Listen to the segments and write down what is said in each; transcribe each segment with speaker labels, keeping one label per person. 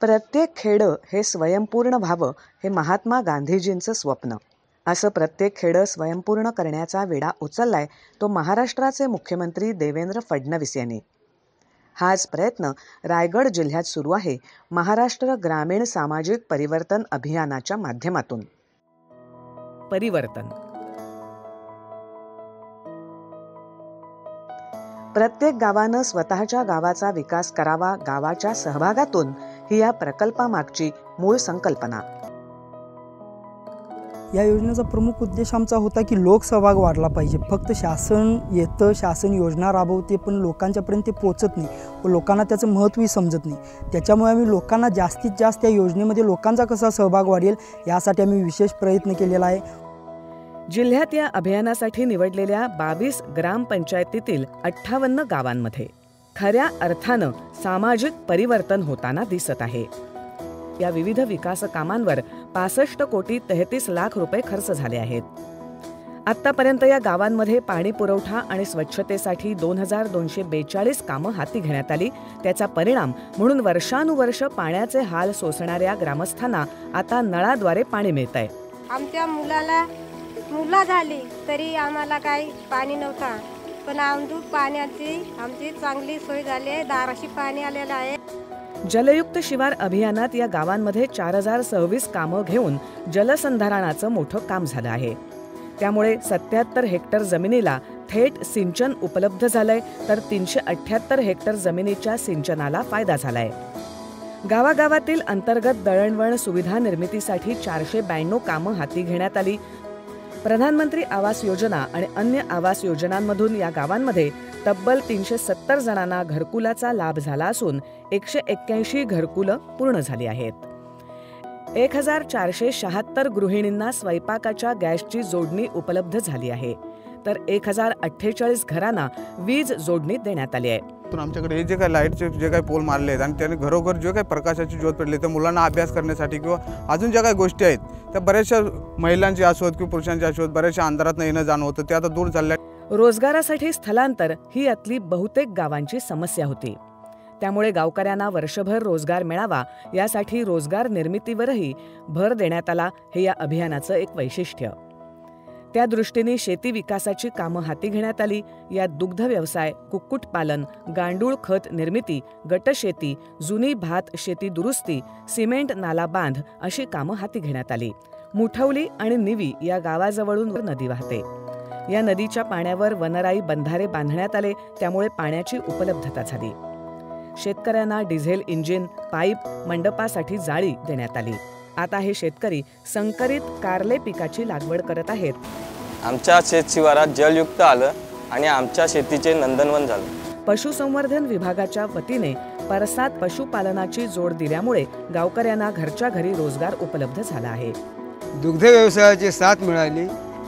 Speaker 1: प्रत्येक खेडं हे स्वयंपूर्ण व्हावं हे महात्मा गांधीजींचं स्वप्न. असं प्रत्येक खेडं स्वयंपूर्ण करण्याचा विडा उचललाय तो महाराष्ट्राचे मुख्यमंत्री देवेंद्र फडणवीस यांनी. हाच प्रयत्न रायगड जिल्ह्यात सुरू आहे महाराष्ट्र ग्रामीण सामाजिक परिवर्तन अभियानाच्या माध्यमातून. परिवर्तन. प्रत्येक गावानं स्वतःच्या गावाचा विकास करावा गावाच्या सहभागातून ही या प्रकल्पामागची मूळ संकल्पना.
Speaker 2: या योजनेचा प्रमुख उद्देश आमचा होता की लोकसहभाग वाढला पाहिजे. फक्त शासन येतं शासन योजना राबवते पण लोकांच्यापर्यंत ते पोचत नाही. व लोकांना त्याचं महत्त्वही समजत नाही. त्याच्यामुळे आम्ही लोकांना जास्तीत जास्त या योजनेमध्ये लोकांचा कसा सहभाग वाढेल यासाठी आम्ही विशेष प्रयत्न केलेला आहे.
Speaker 1: जिल्ह्यात या अभियानासाठी निवडलेल्या बावीस ग्रामपंचायतीतील अठ्ठावन्न गावांमध्ये खऱ्या अर्थानं सामाजिक परिवर्तन होताना दिसत आहे. या विविध विकास कामांवर पासष्ट कोटी तेहतीस लाख रुपये खर्च झाले आहेत. आतापर्यंत या गावांमध्ये पाणी पुरवठा आणि स्वच्छतेसाठी दोन हजार दोनशे बेचाळीस कामं हाती घेण्यात आली. त्याचा परिणाम म्हणून वर्षानुवर्ष पाण्याचे हाल सोसणाऱ्या ग्रामस्थांना आता नळाद्वारे पाणी मिळत आहे
Speaker 3: आमच्या मुलाला मुला झाली तरी आम्हाला काही पाणी नव्हता. पण आमदूक पाण्याची आमची चांगली सोय झाली आहे. दाराशी पाणी आलेलं आहे.
Speaker 1: जलयुक्त शिवार अभियानात या गावांमध्ये चार हजार सव्वीस कामं घेऊन जलसंधारणाचं मोठं काम झालं आहे. त्यामुळे सत्याहत्तर हेक्टर जमिनीला थेट सिंचन उपलब्ध झालंय तर तीनशे अठ्याहत्तर हेक्टर जमिनीच्या सिंचनाला फायदा झालाय. गावागावातील अंतर्गत दळणवळण सुविधा निर्मितीसाठी चारशे ब्याण्णव कामं हाती घेण्यात आली प्रधानमंत्री आवास योजना आणि अन्य आवास योजनांमधून या गावांमध्ये तब्बल तीनशे सत्तर जणांना घरकुलाचा लाभ झाला असून एकशे एक्क्याऐंशी घरकुलं पूर्ण झाली आहेत. एक हजार चारशे शहात्तर गृहिणींना स्वयंपाकाच्या गॅसची जोडणी उपलब्ध झाली आहे. तर एक हजार अठ्ठेचाळीस घरांना वीज जोडणी देण्यात आली आहे.
Speaker 4: पण आमच्याकडे हे जे काही लाईटचे जे काही पोल मारले आहेत आणि त्याने घरोघर जे काही प्रकाशाची ज्योत पडली त्या मुलांना अभ्यास करण्यासाठी किंवा अजून ज्या काही गोष्टी आहेत त्या बऱ्याचशा महिलांची असोत किंवा पुरुषांची असोत बऱ्याचशा अंधारात येणं जाणं होतं ते आता दूर चालल्या
Speaker 1: रोजगारासाठी स्थलांतर ही यातली बहुतेक गावांची समस्या होती. त्यामुळे गावकऱ्यांना वर्षभर रोजगार मिळावा यासाठी रोजगार निर्मितीवरही भर देण्यात आला हे या अभियानाचं एक वैशिष्ट्य. त्या दृष्टीने शेती विकासाची कामं हाती घेण्यात आली. यात दुग्ध व्यवसाय कुक्कुटपालन गांडूळ खत निर्मिती गटशेती जुनी भात शेती दुरुस्ती सिमेंट नाला बांध अशी कामं हाती घेण्यात आली. मुठवली आणि निवी या गावाजवळून नदी वाहते. या नदीच्या पाण्यावर वनराई बंधारे बांधण्यात आले त्यामुळे पाण्याची उपलब्धता झाली. शेतकऱ्यांना डिझेल इंजिन पाईप मंडपासाठी जाळी देण्यात आली. आता हे शेतकरी संकरित कारले पिकाची लागवड करत आहेत.
Speaker 5: आमच्या शेतशिवारात जलयुक्त आलं आणि आमच्या शेतीचे नंदनवन झालं.
Speaker 1: पशुसंवर्धन विभागाच्या वतीने परसात पशुपालनाची जोड दिल्यामुळे गावकऱ्यांना घरच्या घरी रोजगार उपलब्ध झाला आहे.
Speaker 6: दुग्ध व्यवसायाची साथ मिळाली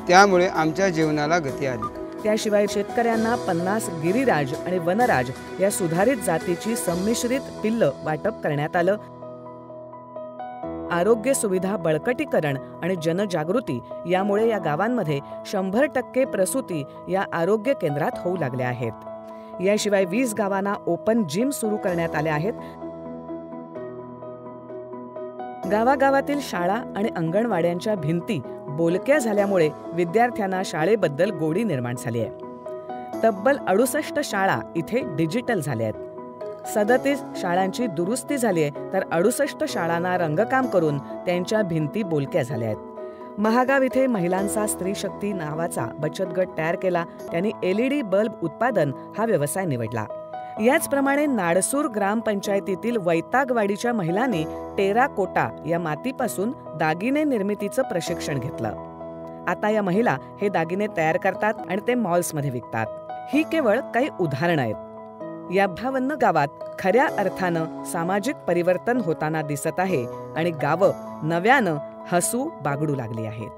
Speaker 6: त्यामुळे आमच्या जीवनाला गती आली.
Speaker 1: त्याशिवाय शेतकऱ्यांना पन्नास गिरिराज आणि वनराज या सुधारित जातीची संमिश्रित पिल्ल वाटप करण्यात आलं. आरोग्य सुविधा बळकटीकरण आणि जनजागृती यामुळे या गावांमध्ये शंभर टक्के प्रसूती या आरोग्य केंद्रात होऊ लागल्या आहेत. याशिवाय वीस गावांना ओपन जिम सुरू करण्यात आल्या आहेत. गावागावातील शाळा आणि अंगणवाड्यांच्या भिंती बोलक्या झाल्यामुळे विद्यार्थ्यांना शाळेबद्दल गोडी निर्माण झाली आहे. तब्बल अडुसष्ट शाळा इथे डिजिटल झाल्या आहेत. सदतीस शाळांची दुरुस्ती झाली आहे तर अडुसष्ट शाळांना रंगकाम करून त्यांच्या भिंती बोलक्या झाल्या आहेत. महागाव इथे महिलांचा स्त्री शक्ती नावाचा बचत गट तयार केला त्यांनी एलईडी बल्ब उत्पादन हा व्यवसाय निवडला. याचप्रमाणे नाडसूर ग्रामपंचायतीतील वैतागवाडीच्या महिलांनी टेरा कोटा या मातीपासून दागिने निर्मितीचं प्रशिक्षण घेतलं. आता या महिला हे दागिने तयार करतात आणि ते मॉल्समध्ये विकतात. ही केवळ काही उदाहरणं आहेत. या भावन्न गावात खऱ्या अर्थानं सामाजिक परिवर्तन होताना दिसत आहे आणि गावं नव्यानं हसू बागडू लागली आहेत.